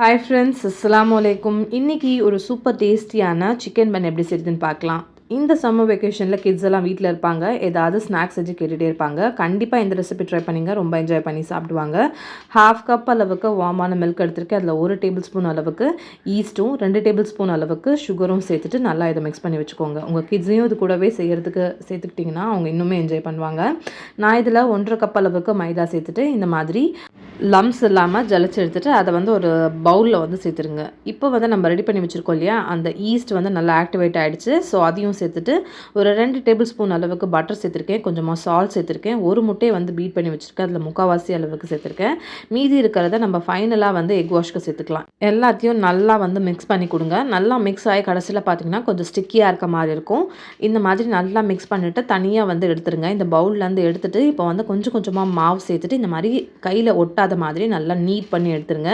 Hi friends அஸ்லாம் வலைக்கும் இன்றைக்கி ஒரு சூப்பர் டேஸ்டியான சிக்கன் பன் எப்படி செய்யுதுன்னு பார்க்கலாம். இந்த சம்மர் வெக்கேஷனில் கிட்ஸ் எல்லாம் வீட்டில் இருப்பாங்க. ஏதாவது ஸ்நாக்ஸ் செஞ்சு கேட்டுகிட்டே இருப்பாங்க. கண்டிப்பாக இந்த ரெசிபி ட்ரை பண்ணிங்க. ரொம்ப என்ஜாய் பண்ணி சாப்பிடுவாங்க. ஹாஃப் கப் அளவுக்கு வார்மான மில்க் எடுத்துருக்கேன். அதில் ஒரு டேபிள் ஸ்பூன் அளவுக்கு ஈஸ்ட்டும் ரெண்டு டேபிள் ஸ்பூன் அளவுக்கு சுகரும் சேர்த்துட்டு நல்லா இதை மிக்ஸ் பண்ணி வச்சுக்கோங்க. உங்கள் கிட்ஸையும் இது கூடவே செய்கிறதுக்கு சேர்த்துக்கிட்டிங்கன்னா அவங்க இன்னுமே என்ஜாய் பண்ணுவாங்க. நான் இதில் ஒன்றரை கப் அளவுக்கு மைதா சேர்த்துட்டு இந்த மாதிரி லம்ஸ் இல்லாமல் ஜலிச்சு எடுத்துட்டு அதை வந்து ஒரு பவுலில் வந்து சேர்த்துருங்க. இப்போ வந்து நம்ம ரெடி பண்ணி வச்சுருக்கோம் இல்லையா? அந்த ஈஸ்ட் வந்து நல்லா ஆக்டிவேட் ஆகிடுச்சு ஸோ அதையும் சேர்த்துட்டு ஒரு ரெண்டு டேபிள் ஸ்பூன் அளவுக்கு பட்டர் சேர்த்துருக்கேன். கொஞ்சமாக சால்ட் சேர்த்துருக்கேன். ஒரு முட்டையை வந்து பீட் பண்ணி வச்சுருக்கேன். அதில் முக்கால்வாசி அளவுக்கு சேர்த்துருக்கேன். மீதி இருக்கிறத நம்ம ஃபைனலாக வந்து எக் வாஷ்க்கு சேர்த்துக்கலாம். எல்லாத்தையும் நல்லா வந்து மிக்ஸ் பண்ணி கொடுங்க. நல்லா மிக்ஸ் ஆகி கடைசியில் பார்த்தீங்கன்னா கொஞ்சம் ஸ்டிக்கியாக இருக்க மாதிரி இருக்கும். இந்த மாதிரி நல்லா மிக்ஸ் பண்ணிவிட்டு தனியாக வந்து எடுத்துருங்க. இந்த பவுல்லேருந்து எடுத்துகிட்டு இப்போ வந்து கொஞ்சம் கொஞ்சமாக மாவு சேர்த்துட்டு இந்த மாதிரி கையில் ஒட்டா ஒட்டாத மாதிரி நல்லா நீட் பண்ணி எடுத்துருங்க.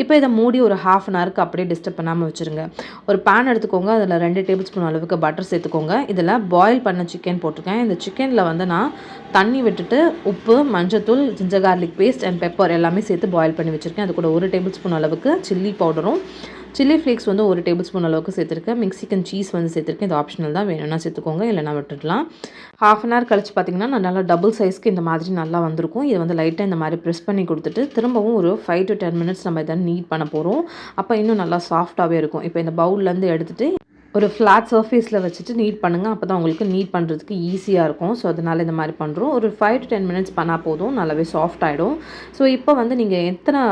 இப்போ இதை மூடி ஒரு ஹாஃப் அன் ஹவருக்கு அப்படியே டிஸ்டர்ப் பண்ணாமல் வச்சுருங்க. ஒரு பேன் எடுத்துக்கோங்க அதில் ரெண்டு டேபிள் ஸ்பூன் அளவுக்கு பட்டர் சேர்த்துக்கோங்க. இதில் பாயில் பண்ண சிக்கன் போட்டிருக்கேன். இந்த சிக்கனில் வந்து நான் தண்ணி விட்டுட்டு உப்பு மஞ்சத்தூள் ginger garlic paste and pepper எல்லாமே சேர்த்து பாயில் பண்ணி வச்சுருக்கேன். அது கூட ஒரு டேபிள் ஸ்பூன் அளவுக்கு சில்லி பவுடரும் சில்லி ஃப்ளேக்ஸ் வந்து ஒரு டேபிள் ஸ்பூன் அளவுக்கு சேர்த்துருக்கேன். மிக்சிக்கன் சீஸ் வந்து சேர்த்துருக்கேன். இது ஆப்ஷனல் தான். வேணும்னா சேர்த்துக்கோங்க. இல்லைனா விட்டுடலாம். ஹாஃப் அன் ஹவர் கழிச்சு பார்த்திங்கன்னா நல்லா டபுள் சைஸ்க்கு இந்த மாதிரி நல்லா வந்திருக்கும். இது வந்து லைட்டாக இந்த மாதிரி ப்ரெஸ் பண்ணி கொடுத்துட்டு திரும்பவும் ஒரு ஃபைவ் டு டென் மினிட்ஸ் நம்ம இதை நீட் பண்ண போகிறோம் அப்போ இன்னும் நல்லா சாஃப்டாகவே இருக்கும். இப்போ இந்த பவுல்லேருந்து எடுத்துகிட்டு ஒரு ஃப்ளாட் சர்ஃபேஸில் வச்சுட்டு நீட் பண்ணுங்கள் அப்போ தான் உங்களுக்கு நீட் பண்ணுறதுக்கு ஈஸியாக இருக்கும். ஸோ அதனால் இந்த மாதிரி பண்ணுறோம் ஒரு ஃபைவ் டு டென் மினிட்ஸ் பண்ணால் போதும். நல்லாவே சாஃப்ட் ஆகிடும் ஸோ இப்போ வந்து நீங்கள் எத்தனை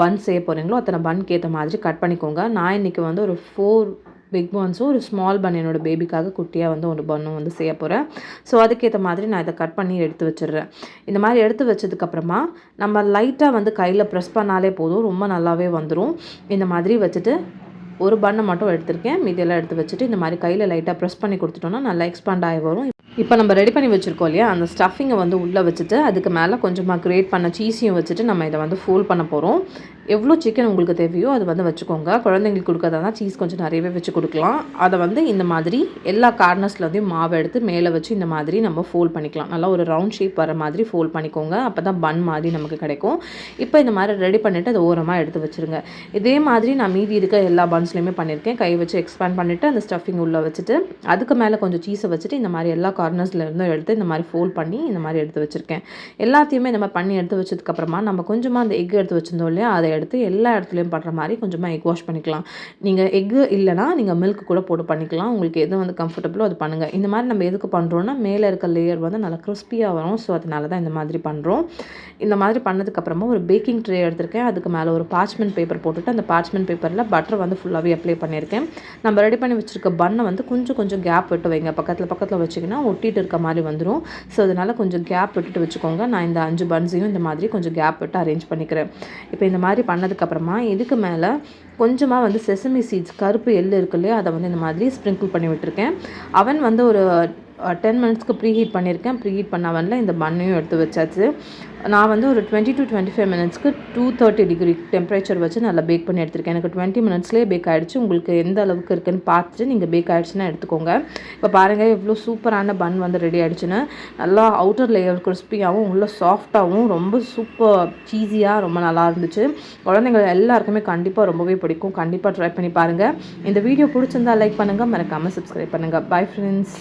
பன் செய்ய போகிறீங்களோ அத்தனை பன்க்கு ஏற்ற மாதிரி கட் பண்ணிக்கோங்க. நான் இன்றைக்கி வந்து ஒரு ஃபோர் பிக் பன்ஸும் ஒரு ஸ்மால் பன் என்னோட பேபிக்காக குட்டியாக வந்து ஒரு பன்னும் வந்து செய்ய போகிறேன் ஸோ அதுக்கேற்ற மாதிரி நான் இதை கட் பண்ணி எடுத்து வச்சிடுறேன். இந்த மாதிரி எடுத்து வச்சதுக்கப்புறமா நம்ம லைட்டாக வந்து கையில் ப்ரெஸ் பண்ணாலே போதும். ரொம்ப நல்லாவே வந்துடும் இந்த மாதிரி வச்சுட்டு ஒரு பண்ணை மட்டும் எடுத்திருக்கேன். மீதியெல்லாம் எடுத்து வச்சுட்டு இந்த மாதிரி கையில் லைட்டாக ப்ரெஸ் பண்ணி கொடுத்துட்டோன்னா நல்லா எக்ஸ்பாண்ட் ஆகி வரும். இப்போ நம்ம ரெடி பண்ணி வச்சுருக்கோம் இல்லையா? அந்த ஸ்டஃபிங்கை வந்து உள்ளே வச்சுட்டு அதுக்கு மேலே கொஞ்சமாக கிரேட் பண்ண சீஸையும் வச்சுட்டு நம்ம இதை வந்து ஃபோல்ட் பண்ண போகிறோம் எவ்வளோ சிக்கன் உங்களுக்கு தேவையோ அது வந்து வச்சுக்கோங்க. குழந்தைங்களுக்கு கொடுக்கறதா சீஸ் கொஞ்சம் நிறையவே வச்சு கொடுக்கலாம். அதை வந்து இந்த மாதிரி எல்லா கார்னர்ஸ்லேருந்தையும் மாவை எடுத்து மேலே வச்சு இந்த மாதிரி நம்ம ஃபோல்ட் பண்ணிக்கலாம். நல்லா ஒரு ரவுண்ட் ஷேப் வர மாதிரி ஃபோல்ட் பண்ணிக்கோங்க. அப்போ தான் பன் மாதிரி நமக்கு கிடைக்கும். இப்போ இந்த மாதிரி ரெடி பண்ணிவிட்டு அதை ஓரமாக எடுத்து வச்சுருங்க. இதே மாதிரி நான் மீதி இருக்க எல்லா பன்ஸ்லையுமே பண்ணியிருக்கேன். கை வச்சு எக்ஸ்பேண்ட் பண்ணிவிட்டு அந்த ஸ்டஃபிங் உள்ளே வச்சுட்டு அதுக்கு மேலே கொஞ்சம் சீஸை வச்சுட்டு இந்த மாதிரி எல்லா கார்னர்ஸில் இருந்தும் எடுத்து இந்த மாதிரி ஃபோல்ட் பண்ணி இந்த மாதிரி எடுத்து வச்சுருக்கேன். எல்லாத்தையுமே இந்த மாதிரி பண்ணி எடுத்து வச்சதுக்கப்புறமா நம்ம கொஞ்சமாக அந்த எக் எடுத்து வச்சிருந்தோம் இல்லையா அதை எடுத்து எல்லா இடத்துலையும் படுற மாதிரி கொஞ்சமாக எக் வாஷ் பண்ணிக்கலாம். நீங்கள் எக்கு இல்லைனா நீங்கள் மில்க் கூட போட்டு பண்ணிக்கலாம். உங்களுக்கு எது வந்து கம்ஃபர்டபுளோ அது பண்ணுங்கள் இந்த மாதிரி நம்ம எதுக்கு பண்ணுறோன்னா மேலே இருக்க லேயர் வந்து நல்லா கிறிஸ்பியாக வரும். ஸோ அதனால தான் இந்த மாதிரி பண்ணுறோம் இந்த மாதிரி பண்ணதுக்கப்புறமா ஒரு பேக்கிங் ட்ரே எடுத்திருக்கேன். அதுக்கு மேலே ஒரு பார்ச்மெண்ட் பேப்பர் போட்டுட்டு அந்த பார்ச்மெண்ட் பேப்பரில் பட்டர் வந்து ஃபுல்லாகவே அப்ளை பண்ணியிருக்கேன். நம்ம ரெடி பண்ணி வச்சுருக்க பண்ணை வந்து கொஞ்சம் கொஞ்சம் கேப் விட்டு வைங்க. பக்கத்தில் பக்கத்தில் வச்சிங்கன்னா ஒட்டிட்டு இருக்க மாதிரி வந்துடும் ஸோ அதனால் கொஞ்சம் கேப் விட்டுட்டு வச்சுக்கோங்க. நான் இந்த அஞ்சு பன்ஸையும் இந்த மாதிரி கொஞ்சம் கேப் விட்டு அரேஞ்ச் பண்ணிக்கிறேன். இப்போ இந்த மாதிரி பண்ணதுக்கப்புறமா இதுக்கு மேலே கொஞ்சமாக வந்து செசமி சீட்ஸ் கருப்பு எள் இருக்கு இல்லையா அதை வந்து இந்த மாதிரி ஸ்ப்ரிங்கிள் பண்ணி விட்டுருக்கேன். அவன் வந்து ஒரு டென் மினிட்ஸ்க்கு ப்ரீ ஹீட் பண்ணியிருக்கேன். ப்ரீ ஹீட் பண்ண அவனில் இந்த பண்ணையும் எடுத்து வச்சாச்சு. நான் வந்து ஒரு டுவெண்ட்டி டு டுவெண்ட்டி ஃபைவ் மினிட்ஸ்க்கு டூ தேர்ட்டி டிகிரி டெம்பரேச்சர் வச்சு நல்லா பேக் பண்ணி எடுத்திருக்கேன். எனக்கு டுவெண்ட்டி மினிட்ஸ்லேயே பேக் ஆகிடுச்சு உங்களுக்கு எந்த அளவுக்கு இருக்குன்னு பார்த்துட்டு நீங்கள் பேக் ஆகிடுச்சுன்னா எடுத்துக்கோங்க. இப்போ பாருங்கள் எவ்வளோ சூப்பரான பன் வந்து ரெடி ஆகிடுச்சுன்னு நல்லா அவுட்டர் லேயர் கிறிஸ்பியாகவும் உள்ள சாஃப்டாகவும் ரொம்ப சூப்பர் சீஸியாக ரொம்ப நல்லா இருந்துச்சு. குழந்தைங்க எல்லாருக்குமே கண்டிப்பாக ரொம்பவே பிடிக்கும் கண்டிப்பாக ட்ரை பண்ணி பாருங்கள் இந்த வீடியோ பிடிச்சிருந்தா லைக் பண்ணுங்கள் மறக்காமல் சப்ஸ்கிரைப் பண்ணுங்கள் பை ஃப்ரெண்ட்ஸ்